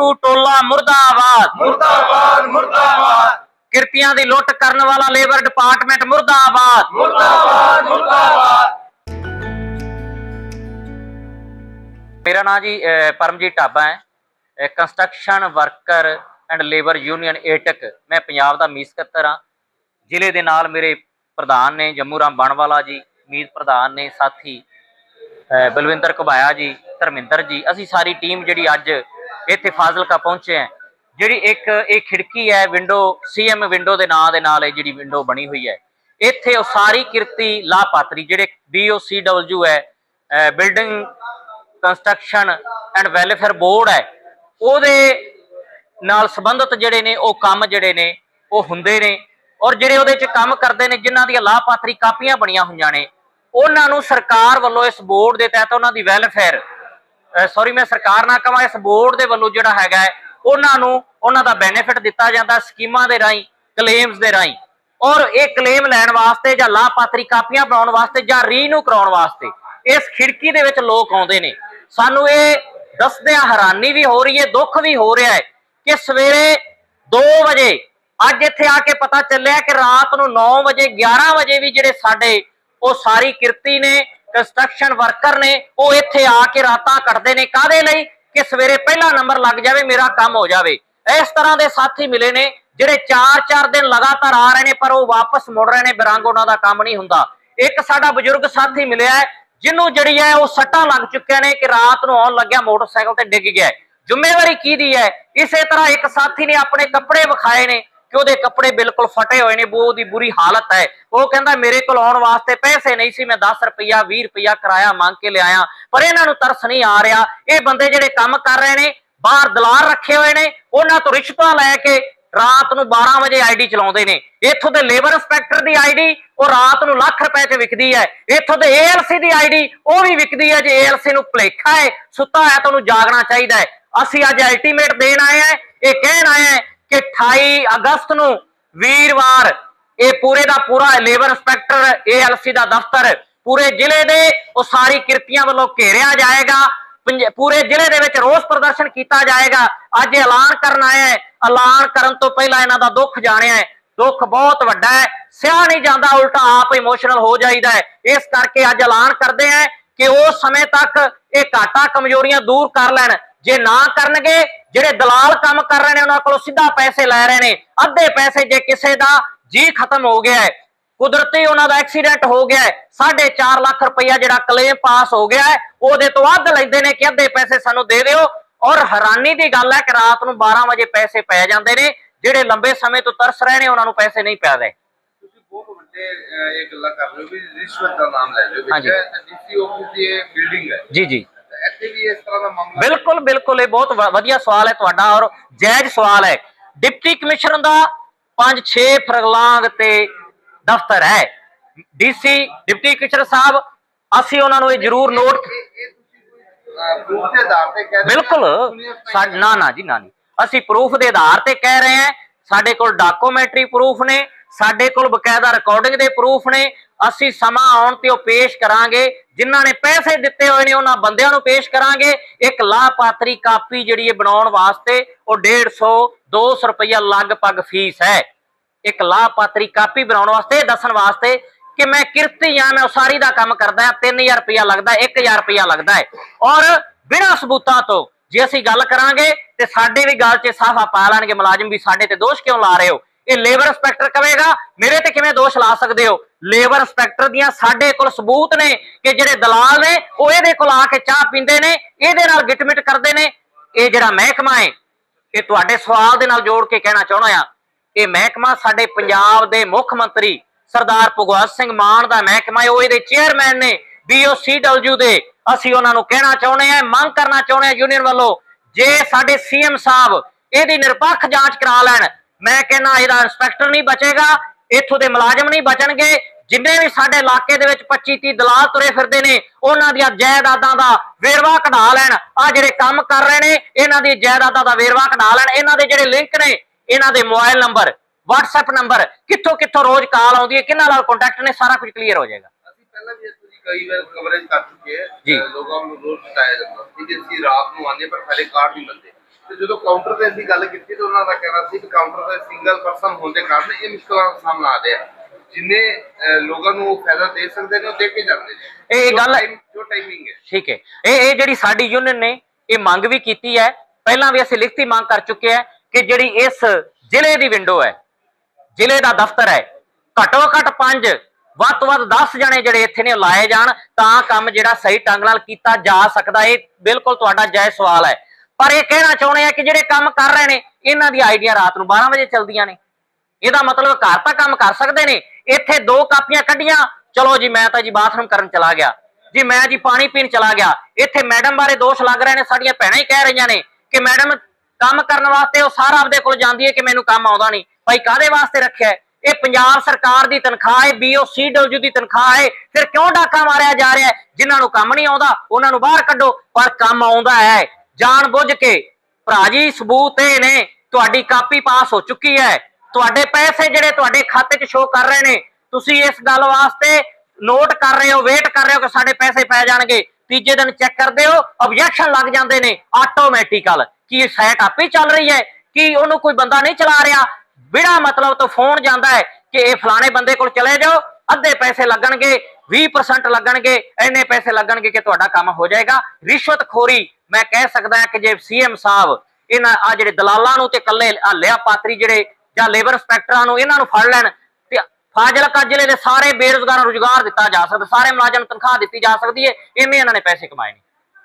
ਮੋਟੂ ਟੋਲਾ ਮੁਰਦਾਬਾਦ। ਮੁਰਦਾਬਾਦ ਮੁਰਦਾਬਾਦ। ਕਿਰਤੀਆਂ ਦੀ ਲੁੱਟ ਕਰਨ ਵਾਲਾ ਲੇਬਰ ਡਿਪਾਰਟਮੈਂਟ ਮੁਰਦਾਬਾਦ। ਮੁਰਦਾਬਾਦ ਮੁਰਦਾਬਾਦ। ਮੇਰਾ ਨਾਮ ਜੀ ਪਰਮਜੀਤ ਢਾਬਾ ਹੈ। Construction worker and labour union AITUC. ਮੈਂ ਪੰਜਾਬ ਦਾ ਮੀਤ ਸਕੱਤਰ ਹਾਂ। ਜ਼ਿਲ੍ਹੇ ਦੇ ਨਾਲ ਮੇਰੇ ਪ੍ਰਧਾਨ ਨੇ ਜੰਮੂ ਰਾਮ ਬਣਵਾਲਾ ਜੀ ਮੀਤ ਪ੍ਰਧਾਨ ਨੇ ਸਾਥੀ ਬਲਵਿੰਦਰ ਘੁਬਾਇਆ ਜੀ ਧਰਮਿੰਦਰ ਜੀ। ਅਸੀਂ ਸਾਰੀ ਟੀਮ ਜਿਹੜੀ ਅੱਜ ਇੱਥੇ ਫਾਜ਼ਿਲਕਾ ਪਹੁੰਚੇ ਹਾਂ। ਜਿਹੜੀ ਇੱਕ, ਇਹ ਖਿੜਕੀ ਹੈ ਵਿੰਡੋ ਸੀਐਮ ਵਿੰਡੋ ਦੇ ਨਾਂ ਦੇ ਨਾਲ ਇਹ ਜਿਹੜੀ ਵਿੰਡੋ ਬਣੀ ਹੋਈ ਹੈ। ਇੱਥੇ ਉਹ ਸਾਰੀ ਕਿਰਤੀ ਲਾਭਪਾਤਰੀ, ਜਿਹੜੇ BOCW ਹੈ building construction and welfare board ਹੈ, ਉਹਦੇ ਨਾਲ ਸੰਬੰਧਿਤ ਜਿਹੜੇ ਨੇ, ਉਹ ਕੰਮ ਜਿਹੜੇ ਨੇ, ਉਹ ਹੁੰਦੇ ਨੇ। ਔਰ ਜਿਹੜੇ ਉਹਦੇ 'ਚ ਕੰਮ ਕਰਦੇ ਨੇ, ਜਿਨ੍ਹਾਂ ਦੀਆਂ ਲਾਭਪਾਤਰੀ ਕਾਪੀਆਂ ਬਣੀਆਂ ਹੋਈਆਂ ਨੇ, ਉਹਨਾਂ ਨੂੰ ਸਰਕਾਰ ਵੱਲੋਂ ਇਸ ਬੋਰਡ ਦੇ ਤਹਿਤ ਉਹਨਾਂ ਦੀ ਵੈਲਫੇਅਰ ਸੌਰੀ ਮੈਂ ਸਰਕਾਰ ਨਾ ਕਹਾਂ, ਇਸ ਬੋਰਡ ਦੇ ਵੱਲੋਂ ਜਿਹੜਾ ਹੈਗਾ ਉਹਨਾਂ ਨੂੰ ਉਹਨਾਂ ਦਾ ਬੈਨੀਫਿਟ ਦਿੱਤਾ ਜਾਂਦਾ ਸਕੀਮਾਂ ਦੇ ਰਾਹੀਂ ਕਲੇਮਸ ਦੇ ਰਾਹੀਂ। ਔਰ ਇਹ ਕਲੇਮ ਲੈਣ ਵਾਸਤੇ ਜਾਂ ਲਾਭਪਾਤਰੀ ਕਾਪੀਆਂ ਬਣਾਉਣ ਵਾਸਤੇ ਜਾਂ ਰੀਨਿਊ ਕਰਾਉਣ ਵਾਸਤੇ, ਇਸ ਖਿੜਕੀ ਦੇ ਵਿੱਚ ਲੋਕ ਆਉਂਦੇ ਨੇ। ਸਾਨੂੰ ਇਹ ਦੱਸਦਿਆਂ ਹੈਰਾਨੀ ਵੀ ਹੋ ਰਹੀ ਹੈ, ਦੁੱਖ ਵੀ ਹੋ ਰਿਹਾ ਹੈ ਕਿ ਸਵੇਰੇ 2 ਵਜੇ, ਅੱਜ ਇੱਥੇ ਆ ਕੇ ਪਤਾ ਚੱਲਿਆ ਕਿ ਰਾਤ ਨੂੰ 9 ਵਜੇ 11 ਵਜੇ ਵੀ ਜਿਹੜੇ ਸਾਡੇ ਉਹ ਸਾਰੀ ਕਿਰਤੀ ਨੇ ਕੰਸਟਰਕਸ਼ਨ ਵਰਕਰ ਨੇ, ਉਹ ਇੱਥੇ ਆ ਕੇ ਰਾਤਾਂ ਕੱਟਦੇ ਨੇ। ਕਾਦੇ ਲਈ? ਕਿ ਸਵੇਰੇ ਪਹਿਲਾ ਨੰਬਰ ਲੱਗ ਜਾਵੇ, ਮੇਰਾ ਕੰਮ ਹੋ ਜਾਵੇ। ਇਸ ਤਰ੍ਹਾਂ ਦੇ ਸਾਥੀ ਮਿਲੇ ਨੇ, ਜਿਹੜੇ 4-4 ਦਿਨ ਲਗਾਤਾਰ ਆ ਰਹੇ ਨੇ, ਪਰ ਉਹ ਵਾਪਸ ਮੁੜ ਰਹੇ ਨੇ, ਬਿਰੰਗ ਉਹਨਾਂ ਦਾ ਕੰਮ ਨਹੀਂ ਹੁੰਦਾ। ਇੱਕ ਸਾਡਾ ਬਜ਼ੁਰਗ ਸਾਥੀ ਮਿਲਿਆ ਜਿਹਨੂੰ ਜਿਹੜੀ ਹੈ ਉਹ ਸੱਟਾਂ ਲੱਗ ਚੁੱਕਿਆ ਨੇ ਕਿ ਰਾਤ ਨੂੰ ਆਉਣ ਲੱਗਿਆ, ਮੋਟਰਸਾਈਕਲ ਤੇ ਡਿੱਗ ਗਿਆ ਜ਼ਿੰਮੇਵਾਰੀ ਕੀ ਦੀ ਹੈ? ਇਸੇ ਤਰ੍ਹਾਂ ਇੱਕ ਸਾਥੀ ਨੇ ਆਪਣੇ ਕੱਪੜੇ ਵਿਖਾਏ ਨੇ। ਕਿ ਉਹਦੇ ਕੱਪੜੇ ਬਿਲਕੁਲ ਫਟੇ ਹੋਏ ਨੇ ਉਹ ਦੀ ਬੁਰੀ ਹਾਲਤ ਹੈ। ਉਹ ਕਹਿੰਦਾ, ਮੇਰੇ ਕੋਲ ਆਉਣ ਵਾਸਤੇ ਪੈਸੇ ਨਹੀਂ ਸੀ, ਮੈਂ 10 ਰੁਪਈਆ 20 ਰੁਪਈਆ ਕਿਰਾਇਆ ਮੰਗ ਕੇ ਲਿਆਇਆ, ਪਰ ਇਹਨਾਂ ਨੂੰ ਤਰਸ ਨਹੀਂ ਆ ਰਿਹਾ। ਇਹ ਬੰਦੇ ਜਿਹੜੇ ਕੰਮ ਕਰ ਰਹੇ ਨੇ, ਬਾਹਰ ਦਲਾਰ ਰੱਖੇ ਹੋਏ ਨੇ, ਉਹਨਾਂ ਤੋਂ ਰਿਸ਼ਵਤਾਂ ਲੈ ਕੇ ਰਾਤ ਨੂੰ 12 ਵਜੇ ਆਈਡੀ ਚਲਾਉਂਦੇ ਨੇ। ਇੱਥੋਂ ਦੇ ਲੇਬਰ ਇੰਸਪੈਕਟਰ ਦੀ ਆਈਡੀ ਉਹ ਰਾਤ ਨੂੰ ਲੱਖ ਰੁਪਏ 'ਚ ਵਿਕਦੀ ਹੈ। ਇੱਥੋਂ ਦੇ ਏਐਲਸੀ ਦੀ ਆਈਡੀ ਉਹ ਵੀ ਵਿਕਦੀ ਹੈ, ਜੇ ਏਐਲਸੀ ਨੂੰ ਭੁਲੇਖਾ ਹੈ, ਸੁੱਤਾ ਹੈ ਤਾਂ ਉਹਨੂੰ ਜਾਗਣਾ ਚਾਹੀਦਾ ਹੈ। ਅਸੀਂ ਅੱਜ ਅਲਟੀਮੇਟ ਦੇਣ ਆਏ ਹਾਂ, ਇਹ ਕਹਿਣ ਆਏ ਹਾਂ ਕਿ 28 ਅਗਸਤ ਨੂੰ ਵੀਰਵਾਰ ਇਹ ਪੂਰੇ ਦਾ ਪੂਰਾ ਲੇਬਰ ਇੰਸਪੈਕਟਰ ਏਐਲਸੀ ਦਾ ਦਫ਼ਤਰ ਪੂਰੇ ਜ਼ਿਲ੍ਹੇ ਦੇ ਉਹ ਸਾਰੀ ਕਿਰਤੀਆਂ ਵੱਲੋਂ ਘੇਰਿਆ ਜਾਏਗਾ। ਪੰਜ- ਪੂਰੇ ਜ਼ਿਲ੍ਹੇ ਦੇ ਵਿੱਚ ਰੋਸ ਪ੍ਰਦਰਸ਼ਨ ਕੀਤਾ ਜਾਏਗਾ। ਅੱਜ ਐਲਾਨ ਕਰਨ ਆਇਆ ਹੈ। ਐਲਾਨ ਕਰਨ ਤੋਂ ਪਹਿਲਾਂ ਇਹਨਾਂ ਦਾ ਦੁੱਖ ਜਾਣਿਆ ਹੈ। ਦੁੱਖ ਬਹੁਤ ਵੱਡਾ ਹੈ। ਸਿਆ ਨਹੀਂ ਜਾਂਦਾ, ਉਲਟਾ ਆਪ ਇਮੋਸ਼ਨਲ ਹੋ ਜਾਈਦਾ ਹੈ। ਇਸ ਕਰਕੇ ਅੱਜ ਐਲਾਨ ਕਰਦੇ ਹਾਂ ਕਿ ਉਸ ਸਮੇਂ ਤੱਕ ਇਹ ਘਾਟਾ ਕਮਜ਼ੋਰੀਆਂ ਦੂਰ ਕਰ ਲੈਣ। ਜੇ ਨਾ ਕਰਨਗੇ ਜਿਹੜੇ ਦਲਾਲ ਕੰਮ ਕਰ ਰਹੇ ਨੇ ਉਹਨਾਂ ਕੋਲੋਂ ਸਿੱਧਾ ਪੈਸੇ ਲੈ ਰਹੇ ਨੇ ਅੱਧੇ ਪੈਸੇ ਜੇ ਕਿਸੇ ਦਾ ਜੀ ਖਤਮ ਹੋ ਗਿਆ ਹੈ ਕੁਦਰਤੀ ਉਹਨਾਂ ਦਾ ਐਕਸੀਡੈਂਟ ਹੋ ਗਿਆ ਹੈ 4.5 ਲੱਖ ਰੁਪਈਆ ਜਿਹੜਾ ਕਲੇਮ ਪਾਸ ਹੋ ਗਿਆ ਹੈ ਉਹਦੇ ਤੋਂ ਵੱਧ ਲੈਂਦੇ ਨੇ ਕਿ ਅੱਧੇ ਪੈਸੇ ਸਾਨੂੰ ਦੇ ਦਿਓ। ਔਰ ਹੈਰਾਨੀ ਦੀ ਗੱਲ ਹੈ ਕਿ ਰਾਤ ਨੂੰ 12 ਵਜੇ ਪੈਸੇ ਪੈ ਜਾਂਦੇ ਨੇ ਜਿਹੜੇ ਲੰਬੇ ਸਮੇਂ ਤੋਂ ਤਰਸ ਰਹੇ ਨੇ ਉਹਨਾਂ ਨੂੰ ਪੈਸੇ ਨਹੀਂ ਪੈ ਰਹੇ ਤੁਸੀਂ ਬਹੁਤ ਵੱਡੇ ਅਹ, ਇਹ ਗੱਲਾਂ ਕਰ ਰਹੇ ਹੋ ਵੀ ਰਿਸ਼ਵਤ ਦਾ ਨਾਮ ਲੈ ਰਹੇ ਹੋ। ਵਿੱਚ ਡੀਸੀ ਆਫਿਸ ਦੀ ਇਹ ਬਿਲਡਿੰਗ ਹੈ। ਜੀ ਜੀ। ਇੱਥੇ ਵੀ ਇਸ ਤਰ੍ਹਾਂ ਦਾ ਮਾਮਲਾ ਬਿਲਕੁਲ ਬਿਲਕੁਲ ਇਹ ਬਹੁਤ ਵਧੀਆ ਸਵਾਲ ਹੈ ਤੁਹਾਡਾ ਔਰ ਜਾਇਜ਼ ਸਵਾਲ ਹੈ। ਡਿਪਟੀ ਕਮਿਸ਼ਨਰ ਦਾ 5-6 ਫਰਗਲਾਂਗ ਤੇ ਦਫ਼ਤਰ ਹੈ। ਡੀਸੀ ਡਿਪਟੀ ਕਮਿਸ਼ਨਰ ਸਾਹਿਬ ਅਸੀਂ ਉਹਨਾਂ ਨੂੰ ਇਹ ਜ਼ਰੂਰ ਨੋਟ ਬਿਲਕੁਲ। ਨਾ ਨਾ ਜੀ ਨਾ ਨਹੀਂ। ਅਸੀਂ ਪ੍ਰੂਫ ਦੇ ਆਧਾਰ ਤੇ ਕਹਿ ਰਹੇ ਹਾਂ। ਸਾਡੇ ਕੋਲ ਡਾਕੂਮੈਂਟਰੀ ਪ੍ਰੂਫ ਨੇ। ਸਾਡੇ ਕੋਲ ਬਕਾਇਦਾ ਰਿਕਾਰਡਿੰਗ ਦੇ ਪ੍ਰੂਫ ਨੇ। ਅਸੀਂ ਸਮਾਂ ਆਉਣ ਤੇ ਉਹ ਪੇਸ਼ ਕਰਾਂਗੇ। ਜਿਨ੍ਹਾਂ ਨੇ ਪੈਸੇ ਦਿੱਤੇ ਹੋਏ ਨੇ, ਉਹਨਾਂ ਬੰਦਿਆਂ ਨੂੰ ਪੇਸ਼ ਕਰਾਂਗੇ। ਇੱਕ ਲਾਭਪਾਤਰੀ ਕਾਪੀ ਜਿਹੜੀ ਹੈ ਬਣਾਉਣ ਵਾਸਤੇ ਉਹ 150 200 ਰੁਪਇਆ ਲਗਭਗ ਫੀਸ ਹੈ। ਇੱਕ ਲਾਭਪਾਤਰੀ ਕਾਪੀ ਬਣਾਉਣ ਵਾਸਤੇ ਦੱਸਣ ਵਾਸਤੇ ਕਿ ਮੈਂ ਕਿਰਤੀ ਆ ਮੈਂ ਉਸਾਰੀ ਦਾ ਕੰਮ ਕਰਦਾ ਹਾਂ 3000 ਰੁਪਇਆ ਲੱਗਦਾ ਹੈ 1000 ਰੁਪਇਆ ਲੱਗਦਾ ਹੈ। ਔਰ ਬਿਨਾਂ ਸਬੂਤਾਂ ਤੋਂ ਜੇ ਅਸੀਂ ਗੱਲ ਕਰਾਂਗੇ ਤੇ ਸਾਡੇ ਵੀ ਗੱਲ 'ਚ ਸਾਫਾ ਪਾ ਲੈਣਗੇ, ਮੁਲਾਜ਼ਮ ਵੀ ਸਾਡੇ ਤੇ ਦੋਸ਼ ਕਿਉਂ ਲਾ ਰਹੇ ਹੋ? ਇਹ ਲੇਬਰ ਇੰਸਪੈਕਟਰ ਕਹੇਗਾ ਮੇਰੇ ਤੇ ਕਿਵੇਂ ਦੋਸ਼ ਲਾ ਸਕਦੇ ਹੋ? ਲੇਬਰ ਇੰਸਪੈਕਟਰ ਦੀਆਂ ਸਾਡੇ ਕੋਲ ਸਬੂਤ ਨੇ ਕਿ ਜਿਹੜੇ ਦਲਾਲ ਨੇ, ਉਹ ਇਹਦੇ ਕੋਲ ਆ ਕੇ ਚਾਹ ਪੀਂਦੇ ਨੇ, ਇਹਦੇ ਨਾਲ ਗਿਟਮਿਟ ਕਰਦੇ ਨੇ। ਇਹ ਜਿਹੜਾ ਮਹਿਕਮਾ ਹੈ, ਇਹ ਤੁਹਾਡੇ ਸਵਾਲ ਦੇ ਨਾਲ ਜੋੜ ਕੇ ਕਹਿਣਾ ਚਾਹੁੰਦਾ ਆ ਇਹ ਮਹਿਕਮਾ ਸਾਡੇ ਪੰਜਾਬ ਦੇ ਮੁੱਖ ਮੰਤਰੀ ਸਰਦਾਰ ਭਗਵੰਤ ਸਿੰਘ ਮਾਨ ਦਾ ਮਹਿਕਮਾ ਹੈ। ਉਹ ਇਹਦੇ ਚੇਅਰਮੈਨ ਨੇ BOCW ਦੇ। ਅਸੀਂ ਉਹਨਾਂ ਨੂੰ ਕਹਿਣਾ ਚਾਹੁੰਦੇ ਆ ਮੰਗ ਕਰਨਾ ਚਾਹੁੰਦੇ ਆ ਯੂਨੀਅਨ ਵੱਲੋਂ, ਜੇ ਸਾਡੇ ਸੀਐਮ ਸਾਹਿਬ ਇਹਦੀ ਨਿਰਪੱਖ ਜਾਂਚ ਕਰਾ ਲੈਣ, ਮੈਂ ਕਹਿੰਦਾ ਇਹਦਾ ਇੰਸਪੈਕਟਰ ਨਹੀਂ ਬਚੇਗਾ। ਇੱਥੋਂ ਦੇ ਮੁਲਾਜ਼ਮ ਨਹੀਂ ਬਚਣਗੇ। ਜਿੰਨੇ ਵੀ ਸਾਡੇ ਇਲਾਕੇ ਦੇ ਵਿੱਚ 25 30 ਦਲਾਲ ਤੁਰੇ ਫਿਰਦੇ ਨੇ ਉਹਨਾਂ ਦੀਆਂ ਜਾਇਦਾਦਾਂ ਦਾ ਵੇਰਵਾ ਕਢਾ ਲੈਣ। ਆ ਜਿਹੜੇ ਕੰਮ ਕਰ ਰਹੇ ਨੇ ਇਹਨਾਂ ਦੀ ਜਾਇਦਾਦਾਂ ਦਾ ਵੇਰਵਾ ਕਢਾ ਲੈਣ। ਇਹਨਾਂ ਦੇ ਜਿਹੜੇ ਲਿੰਕ ਨੇ ਇਹਨਾਂ ਦੇ ਮੋਬਾਈਲ ਨੰਬਰ WhatsApp ਨੰਬਰ ਕਿੱਥੋਂ ਕਿੱਥੋਂ ਰੋਜ਼ ਕਾਲ ਆਉਂਦੀ ਹੈ ਕਿਹਨਾਂ ਨਾਲ ਕੰਟੈਕਟ ਨੇ ਸਾਰਾ ਕੁਝ ਕਲੀਅਰ ਹੋ ਜਾਏਗਾ। ਅਸੀਂ ਪਹਿਲਾਂ ਵੀ ਇਸ ਦੀ ਕਈ ਵਾਰ ਕਵਰੇਜ ਕਰ ਚੁੱਕੇ ਹਾਂ ਲੋਕਾਂ ਨੂੰ ਰੋਜ਼ ਬਤਾਇਆ ਜਾਂਦਾ। ਕਿ ਅਸੀਂ ਰਾਤ ਨੂੰ ਆਉਂਦੇ ਪਰ ਪਹਿਲੇ ਕਾਰਡ ਨਹੀਂ ਮਿਲਦੇ। ਤੇ ਜਦੋਂ ਕਾਊਂਟਰ ਤੇ ਅਸੀਂ ਗੱਲ ਕੀਤੀ ਤਾਂ ਉਹਨਾਂ ਦਾ ਕਹਿਣਾ ਸੀ ਕਿ ਕਾਊਂਟਰ ਤੇ ਸਿੰਗਲ ਪਰਸਨ ਹੋਣ ਦੇ ਕਾਰਨ ਇਹ ਮੁਸ਼ਕਲਾਂ ਦਾ ਸਾਹਮਣਾ ਆ ਰਿਹਾ। ਜਿੰਨੇ ਲੋਕਾਂ ਨੂੰ ਫਾਇਦਾ ਦੇ ਸਕਦੇ ਨੇ ਉਹ ਦੇ ਕੇ ਜਾਂਦੇ ਨੇ। ਇਹ ਗੱਲ- ਜੋ ਟਾਈਮਿੰਗ ਹੈ। ਠੀਕ ਹੈ। ਇਹ ਇਹ ਜਿਹੜੀ ਸਾਡੀ ਯੂਨੀਅਨ ਨੇ ਇਹ ਮੰਗ ਵੀ ਕੀਤੀ ਹੈ। ਪਹਿਲਾਂ ਵੀ ਅਸੀਂ ਲਿਖਤੀ ਮੰਗ ਕਰ ਚੁੱਕੇ ਹਾਂ ਕਿ ਜਿਹੜੀ ਇਸ ਜ਼ਿਲ੍ਹੇ ਦੀ ਵਿੰਡੋ ਹੈ ਜ਼ਿਲ੍ਹੇ ਦਾ ਦਫ਼ਤਰ ਹੈ ਘੱਟੋ ਘੱਟ 5 ਵੱਧ ਤੋਂ ਵੱਧ 10 ਜਣੇ ਜਿਹੜੇ ਇੱਥੇ ਨੇ ਲਾਏ ਜਾਣ ਤਾਂ ਕੰਮ ਜਿਹੜਾ ਸਹੀ ਢੰਗ ਨਾਲ ਕੀਤਾ ਜਾ ਸਕਦਾ। ਇਹ ਬਿਲਕੁਲ ਤੁਹਾਡਾ ਜਾਇਜ਼ ਸਵਾਲ ਹੈ। ਪਰ ਇਹ ਕਹਿਣਾ ਚਾਹੁੰਦੇ ਆ ਕਿ ਜਿਹੜੇ ਕੰਮ ਕਰ ਰਹੇ ਨੇ, ਇਹਨਾਂ ਦੀ ਆਈਡੀਆਂ ਰਾਤ ਨੂੰ 12 ਵਜੇ ਚੱਲਦੀਆਂ ਨੇ। ਇਹਦਾ ਮਤਲਬ ਘਰ ਤਾਂ ਕੰਮ ਕਰ ਸਕਦੇ ਨੇ, ਇੱਥੇ ਦੋ ਕਾਪੀਆਂ ਕੱਢੀਆਂ, ਚਲੋ ਜੀ ਮੈਂ ਤਾਂ ਜੀ ਬਾਥਰੂਮ ਕਰਨ ਚਲਾ ਗਿਆ। ਜੀ ਮੈਂ ਜੀ ਪਾਣੀ ਪੀਣ ਚਲਾ ਗਿਆ। ਇੱਥੇ ਮੈਡਮ ਬਾਰੇ ਦੋਸ਼ ਲੱਗ ਰਹੇ ਨੇ, ਸਾਡੀਆਂ ਭੈਣਾਂ ਹੀ ਕਹਿ ਰਹੀਆਂ ਨੇ ਕਿ ਮੈਡਮ ਕੰਮ ਕਰਨ ਵਾਸਤੇ ਉਹ ਸਾਰਾ ਆਪਦੇ ਕੋਲ ਜਾਂਦੀ ਹੈ ਕਿ ਮੈਨੂੰ ਕੰਮ ਆਉਂਦਾ ਨਹੀਂ। ਭਾਈ ਕਾਦੇ ਵਾਸਤੇ ਰੱਖਿਆ ਇਹ ਪੰਜਾਬ ਸਰਕਾਰ ਦੀ ਤਨਖਾਹ ਹੈ BOCW ਦੀ ਤਨਖਾਹ ਹੈ। ਫਿਰ ਕਿਉਂ ਡਾਕਾ ਮਾਰਿਆ ਜਾ ਰਿਹਾ ਹੈ? ਜਿਨ੍ਹਾਂ ਨੂੰ ਕੰਮ ਨਹੀਂ ਆਉਂਦਾ, ਉਹਨਾਂ ਨੂੰ ਬਾਹਰ ਕੱਢੋ। ਪਰ ਕੰਮ ਆਉਂਦਾ ਹੈ। ਜਾਣ ਬੁੱਝ ਕੇ। ਭਰਾ ਜੀ, ਸਬੂਤ ਇਹ ਨੇ, ਤੁਹਾਡੀ ਕਾਪੀ ਪਾਸ ਹੋ ਚੁੱਕੀ ਹੈ। ਤੁਹਾਡੇ ਪੈਸੇ ਜਿਹੜੇ ਤੁਹਾਡੇ ਖਾਤੇ 'ਚ ਸ਼ੋ ਕਰ ਰਹੇ ਨੇ, ਤੁਸੀਂ ਇਸ ਗੱਲ ਵਾਸਤੇ ਨੋਟ ਕਰ ਰਹੇ ਹੋ ਵੇਟ ਕਰ ਰਹੇ ਹੋ ਕਿ ਸਾਡੇ ਪੈਸੇ ਪੈ ਜਾਣਗੇ। ਤੀਜੇ ਦਿਨ ਚੈੱਕ ਕਰਦੇ ਹੋ ਆਬਜੈਕਸ਼ਨ ਲੱਗ ਜਾਂਦੇ ਨੇ ਆਟੋਮੈਟਿਕਲ ਕੀ ਸਾਈਟ ਆਪੇ ਚੱਲ ਰਹੀ ਹੈ? ਕਿ ਉਹਨੂੰ ਕੋਈ ਬੰਦਾ ਨਹੀਂ ਚਲਾ ਰਿਹਾ? ਬਿਨਾ ਮਤਲਬ ਤੋਂ ਫੋਨ ਜਾਂਦਾ ਹੈ ਕਿ ਇਹ ਫਲਾਣੇ ਬੰਦੇ ਕੋਲ ਚਲੇ ਜਾਓ, ਅੱਧੇ ਪੈਸੇ ਲੱਗਣਗੇ 20% ਲੱਗਣਗੇ, ਇੰਨੇ ਪੈਸੇ ਲੱਗਣਗੇ ਕਿ ਤੁਹਾਡਾ ਕੰਮ ਹੋ ਜਾਏਗਾ। ਰਿਸ਼ਵਤਖੋਰੀ ਮੈਂ ਕਹਿ ਸਕਦਾ ਕਿ ਜੇ ਸੀਐਮ ਸਾਹਿਬ ਇਹਨਾਂ ਆ ਜਿਹੜੇ ਦਲਾਲਾਂ ਨੂੰ ਤੇ ਕੱਲੇ ਹੱਲਿਆ ਪਾਤਰੀ ਜਿਹੜੇ ਜਾਂ ਲੇਬਰ ਇੰਸਪੈਕਟਰਾਂ ਨੂੰ ਇਹਨਾਂ ਨੂੰ ਫੜ ਲੈਣ ਤੇ ਫਾਜ਼ਿਲਕਾ ਜ਼ਿਲ੍ਹੇ ਦੇ ਸਾਰੇ ਬੇਰੁਜ਼ਗਾਰਾਂ ਨੂੰ ਰੁਜ਼ਗਾਰ ਦਿੱਤਾ ਜਾ ਸਕਦਾ, ਸਾਰੇ ਮੁਲਾਜ਼ਮ ਨੂੰ ਤਨਖਾਹ ਦਿੱਤੀ ਜਾ ਸਕਦੀ ਹੈ ਇਵੇਂ ਇਹਨਾਂ ਨੇ ਪੈਸੇ ਕਮਾਏ ਨੇ।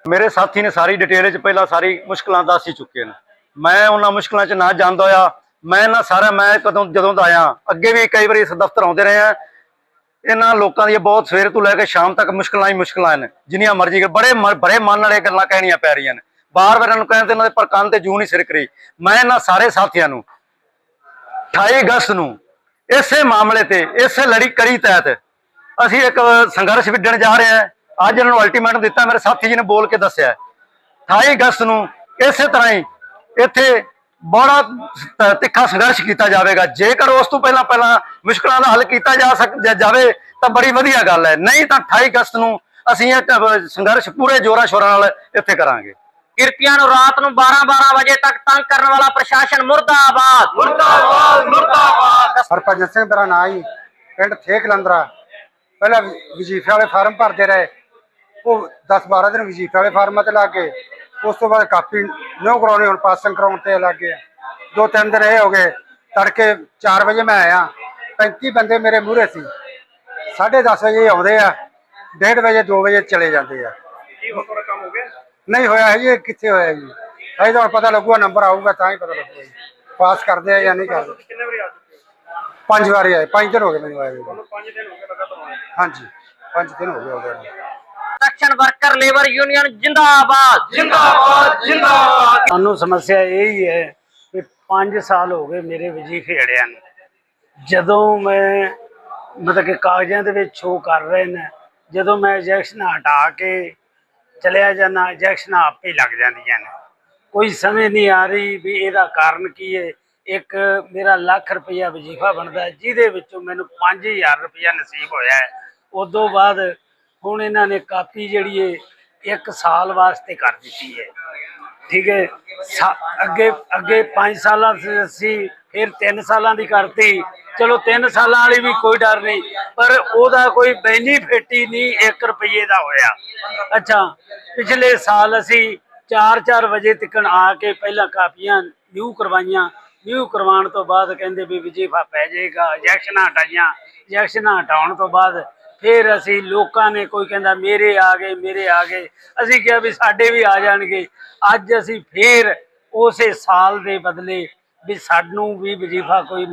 ਮੇਰੇ ਸਾਥੀ ਨੇ ਸਾਰੀ ਡਿਟੇਲ ਵਿੱਚ ਪਹਿਲਾਂ ਸਾਰੀ ਮੁਸ਼ਕਲਾਂ ਦੱਸ ਹੀ ਚੁੱਕੇ ਨੇ। ਮੈਂ ਉਹਨਾਂ ਮੁਸ਼ਕਲਾਂ 'ਚ ਨਾ ਜਾਂਦਾ ਹੋਇਆ, ਮੈਂ ਨਾ ਸਾਰਾ ਮੈਂ ਕਦੋਂ ਜਦੋਂ ਦਾ ਆਇਆ, ਅੱਗੇ ਵੀ ਕਈ ਵਾਰੀ ਇਸ ਦਫ਼ਤਰ ਆਉਂਦੇ ਰਹੇ ਆ ਇਹਨਾਂ ਲੋਕਾਂ ਦੀਆਂ ਬਹੁਤ ਸਵੇਰ ਤੋਂ ਲੈ ਕੇ ਸ਼ਾਮ ਤੱਕ ਮੁਸ਼ਕਲਾਂ ਹੀ ਮੁਸ਼ਕਲਾਂ ਨੇ, ਜਿੰਨੀਆਂ ਮਰਜ਼ੀ ਬੜੇ ਮ- ਬੜੇ ਮਨ ਨਾਲ ਇਹ ਗੱਲਾਂ ਕਹਿਣੀਆਂ ਪੈ ਰਹੀਆਂ ਨੇ। ਬਾਰ ਬਾਰ ਇਹਨਾਂ ਨੂੰ ਕਹਿੰਦੇ ਇਹਨਾਂ ਦੇ ਪਰ ਤੇ ਜੂ ਨਹੀਂ ਸਿਰਕ ਰਹੀ। ਮੈਂ ਇਹਨਾਂ ਸਾਰੇ ਸਾਥੀਆਂ ਨੂੰ 28 ਅਗਸਤ ਨੂੰ ਇਸੇ ਮਾਮਲੇ ਤੇ, ਇਸੇ ਲੜੀ ਕੜੀ ਤਹਿਤ ਅਸੀਂ ਇੱਕ ਸੰਘਰਸ਼ ਵਿੱਢਣ ਜਾ ਰਹੇ ਹਾਂ। ਅੱਜ ਇਹਨਾਂ ਨੂੰ ਅਲਟੀਮੇਟਮ ਦਿੱਤਾ, ਮੇਰੇ ਸਾਥੀ ਜੀ ਨੇ ਬੋਲ ਕੇ ਦੱਸਿਆ। 28 ਅਗਸਤ ਨੂੰ ਇਸੇ ਤਰ੍ਹਾਂ ਹੀ ਇੱਥੇ ਬੜਾ ਤਿੱਖਾ ਸੰਘਰਸ਼ ਕੀਤਾ ਜਾਵੇਗਾ। ਜੇਕਰ ਉਸ ਤੋਂ ਪਹਿਲਾਂ ਪਹਿਲਾਂ ਮੁਸ਼ਕਲਾਂ ਦਾ ਹੱਲ ਕੀਤਾ ਜਾ ਸਕ ਜਾਵੇ ਤਾਂ ਬੜੀ ਵਧੀਆ ਗੱਲ ਹੈ। ਨਹੀਂ ਤਾਂ 28 ਅਗਸਤ ਨੂੰ ਅਸੀਂ ਇਹ ਸੰਘਰਸ਼ ਪੂਰੇ ਜੋਰਾਂ ਸ਼ੋਰਾਂ ਨਾਲ ਇੱਥੇ ਕਰਾਂਗੇ। ਕਿਰਤੀਆਂ ਨੂੰ ਰਾਤ ਨੂੰ 12-12 ਵਜੇ ਤੱਕ ਤੰਗ ਕਰਨ ਵਾਲਾ ਪ੍ਰਸ਼ਾਸਨ ਮੁਰਦਾਬਾਦ। ਮੁਰਦਾਬਾਦ ਮੁਰਦਾਬਾਦ। ਹਰਭਜਨ ਸਿੰਘ ਮੇਰਾ ਨਾਂ ਹੀ ਪਿੰਡ ਥੇਕ ਲੰਦਰਾ। ਪਹਿਲਾਂ ਵਜ਼ੀਫੇ ਵਾਲੇ ਫਾਰਮ ਭਰਦੇ ਰਹੇ। ਉਹ 10 12 ਦਿਨ ਵਜ਼ੀਫੇ ਵਾਲੇ ਫਾਰਮਾਂ ਤੇ ਲੱਗ ਗਏ। ਉਸ ਤੋਂ ਬਾਅਦ ਕਾਪੀ ਨਿਉ ਕਰਾਉਣੀ ਹੁਣ ਪਾਸਿੰਗ ਕਰਾਉਣ ਤੇ ਲੱਗ ਗਏ ਦੋ ਤਿੰਨ ਦਿਨ ਇਹ ਹੋ ਗਏ ਤੜਕੇ 4 ਵਜੇ ਮੈਂ ਆਇਆ 35 ਬੰਦੇ ਮੇਰੇ ਮੂਹਰੇ ਸੀ। 10:30 ਵਜੇ ਆਉਂਦੇ ਆ 1:30 ਵਜੇ 2 ਵਜੇ ਚਲੇ ਜਾਂਦੇ ਆ। ਨਹੀਂ ਹੋਇਆ ਹੈ ਜੀ ਕਿੱਥੇ ਹੋਇਆ ਜੀ? ਅਜੇ ਤਾਂ ਪਤਾ ਲੱਗੂਗਾ ਨੰਬਰ ਆਊਗਾ ਤਾਂ ਹੀ ਪਤਾ ਲੱਗੂਗਾ ਜੀ। ਪਾਸ ਕਰਦੇ ਆ ਜਾਂ ਨਹੀਂ ਕਰਦੇ। ਕਿੰਨੇ ਵਾਰੀ ਆ ਚੁੱਕੇ ਪੰਜ ਵਾਰੀ ਆਏ ਪੰਜ ਦਿਨ ਹੋ ਗਏ ਮੈਨੂੰ ਆਏ ਨੂੰ। ਤੁਹਾਨੂੰ 5 ਦਿਨ ਹੋ ਗਏ ਲਗਾਤਾਰ ਹਾਂਜੀ ਪੰਜ ਦਿਨ ਹੋ ਗਏ ਉਹਦੇ ਨੂੰ। ਕੰਸਟਰਕਸ਼ਨ ਵਰਕਰ ਲੇਬਰ ਯੂਨੀਅਨ ਜਿੰਦਾਬਾਦ ਜਿੰਦਾਬਾਦ ਜਿੰਦਾਬਾਦ ਸਾਨੂੰ ਸਮੱਸਿਆ ਇਹ ਹੀ ਹੈ ਕਿ 5 ਸਾਲ ਹੋ ਗਏ ਮੇਰੇ ਵਜ਼ੀਫੇ ਅੜਿਆਂ ਨੂੰ। ਜਦੋਂ ਮੈਂ ਮਤਲਬ ਕਿ ਕਾਗਜ਼ਾਂ ਦੇ ਵਿੱਚ ਸ਼ੋ ਕਰ ਰਹੇ ਨੇ ਜਦੋਂ ਮੈਂ ਇੰਜੈਕਸ਼ਨ ਹਟਾ ਕੇ ਚਲਿਆ ਜਾਣਾ ਇੰਜੈਕਸ਼ਨ ਆਪੇ ਲੱਗ ਜਾਂਦੀਆਂ ਨੇ। ਕੋਈ ਸਮਝ ਨਹੀਂ ਆ ਰਹੀ ਵੀ ਇਹਦਾ ਕਾਰਨ ਕੀ ਹੈ। ਇੱਕ ਮੇਰਾ ਲੱਖ ਰੁਪਇਆ ਵਜ਼ੀਫਾ ਬਣਦਾ ਜਿਹਦੇ ਵਿੱਚੋਂ ਮੈਨੂੰ 5000 ਰੁਪਇਆ ਨਸੀਬ ਹੋਇਆ ਹੈ। ਉਦੋਂ ਬਾਅਦ ਹੁਣ ਇਹਨਾਂ ਨੇ ਕਾਪੀ ਜਿਹੜੀ ਹੈ ਇੱਕ ਸਾਲ ਵਾਸਤੇ ਕਰ ਦਿੱਤੀ ਹੈ ਠੀਕ ਹੈ ਸਾ- ਅੱਗੇ ਅੱਗੇ 5 ਸਾਲਾਂ ਸ- ਸੀ ਫਿਰ 3 ਸਾਲਾਂ ਦੀ ਕਰਤੀ। ਚਲੋ 3 ਸਾਲਾਂ ਵਾਲੀ ਵੀ ਕੋਈ ਡਰ ਨਹੀਂ, ਪਰ ਉਹਦਾ ਕੋਈ ਬੈਨੀਫਿਟ ਹੀ ਨਹੀਂ 1 ਰੁਪਏ ਦਾ ਹੋਇਆ। ਅੱਛਾ, ਪਿਛਲੇ ਸਾਲ ਅਸੀਂ 4-4 ਵਜੇ ਤੱਕ ਆ ਕੇ ਪਹਿਲਾਂ ਕਾਪੀਆਂ ਨਿਊ ਕਰਵਾਈਆਂ। ਨਿਊ ਕਰਵਾਉਣ ਤੋਂ ਬਾਅਦ ਕਹਿੰਦੇ ਵੀ ਵਜੀਫਾ ਪੈ ਜਾਏਗਾ ਇੰਜੈਕਸ਼ਨਾਂ ਹਟਾਈਆਂ। ਇੰਜੈਕਸ਼ਨਾਂ ਹਟਾਉਣ ਤੋਂ ਬਾਅਦ ਫਿਰ ਅਸੀਂ ਲੋਕਾਂ ਨੇ ਕੋਈ ਕਹਿੰਦਾ, ਮੇਰੇ ਆ ਗਏ, ਮੇਰੇ ਆ ਗਏ। ਅਸੀਂ ਕਿਹਾ ਵੀ ਸਾਡੇ ਵੀ ਆ ਜਾਣਗੇ। ਅੱਜ ਅਸੀਂ ਫਿਰ ਉਸੇ ਸਾਲ ਦੇ ਬਦਲੇ ਵੀ ਸਾਨੂੰ ਵੀ ਵਜੀਫਾ ਕੋਈ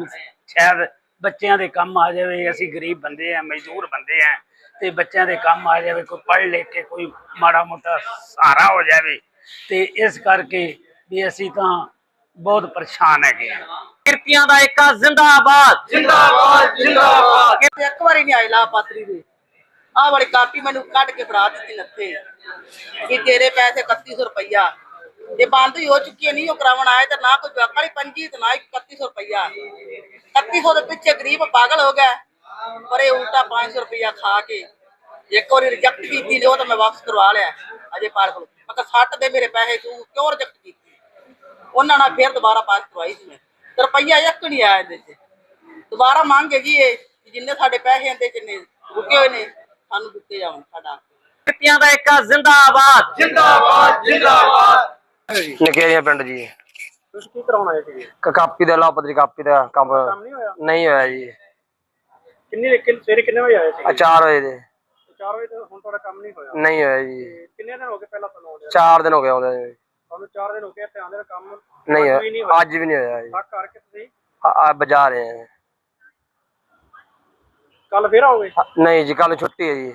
ਸ਼ਾਇਦ ਬੱਚਿਆਂ ਦੇ ਕੰਮ ਆ ਜਾਵੇ, ਅਸੀਂ ਗਰੀਬ ਬੰਦੇ ਆ, ਮਜ਼ਦੂਰ ਬੰਦੇ ਆ, ਤੇ ਬੱਚਿਆਂ ਦੇ ਕੰਮ ਆ ਜਾਵੇ, ਕੋਈ ਪੜ੍ਹ ਲਿਖ ਕੇ ਕੋਈ ਮਾੜਾ ਮੋਟਾ ਸਹਾਰਾ ਹੋ ਜਾਵੇ, ਤੇ ਇਸ ਕਰਕੇ ਵੀ ਅਸੀਂ ਤਾਂ ਬਹੁਤ ਪਰੇਸ਼ਾਨ ਹੈਗੇ ਆ। ਕਿਰਤੀਆਂ ਦਾ ਏਕਾ ਜ਼ਿੰਦਾਬਾਦ। ਜਿੰਦਾਬਾਦ ਜਿੰਦਾਬਾਦ। ਤੇ ਇੱਕ ਵਾਰੀ ਨਹੀਂ ਆਈ ਲਾਪਾਤਰੀ ਦੇ। ਆਹ ਵਾਲੀ ਕਾਪੀ ਮੈਨੂੰ ਕੱਢ ਕੇ ਫੜਾ ਦਿੱਤੀ ਨੱਥੇ। ਕਿ ਤੇਰੇ ਪੈਸੇ 3100 ਰੁਪਈਆ। ਇਹ ਬੰਦ ਹੀ ਹੋ ਚੁੱਕੀ ਹੈ ਨਹੀਂ ਉਹ ਕਰਾਉਣ ਆਏ ਤੇ ਨਾ ਕੋਈ ਵਾਕੜੀ ਪੰਜੀ ਤੇ ਨਾ ਹੀ 3100 ਰੁਪਈਆ। 3100 ਦੇ ਪਿੱਛੇ ਗਰੀਬ ਪਾਗਲ ਹੋ ਗਿਆ। ਪਰ ਇਹ ਉਲਟਾ 500 ਰੁਪਈਆ ਖਾ ਕੇ ਇੱਕ ਵਾਰੀ ਰਿਜੈਕਟ ਕੀਤੀ ਉਹ ਤਾਂ ਮੈਂ ਵਾਪਸ ਕਰਵਾ ਲਿਆ। ਅਜੇ ਪਾਲ ਕੋਲ ਮੈਂ ਕਿਹਾ 60 ਦੇ ਮੇਰੇ ਪੈਸੇ ਤੂੰ ਕਿਉਂ ਰਿਜੈਕਟ ਕੀਤੀ? ਉਹਨਾਂ ਨਾਲ ਫਿਰ ਦੁਬਾਰਾ ਪਾਸ ਕਰਵਾਈ ਸੀ ਮੈਂ। ਤੇ ਰੁਪਈਆ ਇੱਕ ਨਹੀਂ ਆਇਆ ਇਹਦੇ 'ਚ। ਦੁਬਾਰਾ ਮੰਗ ਹੈਗੀ ਏ ਕਿ ਜਿੰਨੇ ਸਾਡੇ ਪੈਸੇ ਇਹਦੇ 'ਚ ਨੇ ਰੁਕੇ ਹੋਏ ਨੇ ਸਾਨੂੰ ਦਿੱਤੇ ਜਾਣ ਸਾਡਾ। ਕਿੱਤਿਆਂ ਦਾ ਇੱਕ ਜ਼ਿੰਦਾਬਾਦ। ਨਕੇਰੀਆਂ ਪਿੰਡ ਜੀ। ਤੁਸੀਂ ਕੀ ਕਰਾਉਣ ਕ- ਕਾਪੀ ਦਾ ਲਾਪਤਰੀ ਕਾਪੀ ਦਾ ਕੰਮ ਨਹੀਂ ਹੋਇਆ? ਨਹੀਂ ਹੋਇਆ ਜੀ। ਕਿੰਨੇ ਕਿੰਨੇ ਸਵੇਰੇ ਕਿੰਨੇ ਵਜੇ ਆਏ ਆ ਸੀਗੇ 4 ਵਜੇ ਦੇ। 4 ਵਜੇ ਤੱਕ ਹੁਣ ਤੁਹਾਡਾ ਕੰਮ ਨਹੀਂ ਹੋਇਆ। ਨਹੀਂ ਹੋਇਆ ਜੀ। ਤੇ ਕਿੰਨੇ ਦਿਨ ਹੋ ਗਏ ਪਹਿਲਾਂ ਤੁਹਾਨੂੰ ਆਉਂਦੇ 4 ਦਿਨ ਹੋ ਗਏ ਆਉਂਦੇ। ਤੁਹਾਨੂੰ 4 ਦਿਨ ਹੋ ਗਏ ਨੂੰ ਕੰਮ ਨਹੀਂ ਅੱਜ ਵੀ ਨਹੀਂ ਹੋਇਆ। ਅੱਜ ਵੀ ਨਹੀਂ ਹੋਇਆ ਜੀ। ਆ ਕਰਕੇ ਤੁਸੀਂ ਆ- ਆ ਬਜਾ ਰਹੇ ਆ ਕੱਲ ਫੇਰ ਆਓਗੇ? ਨਹੀਂ ਜੀ ਕੱਲ ਛੁੱਟੀ ਹੈ ਜੀ।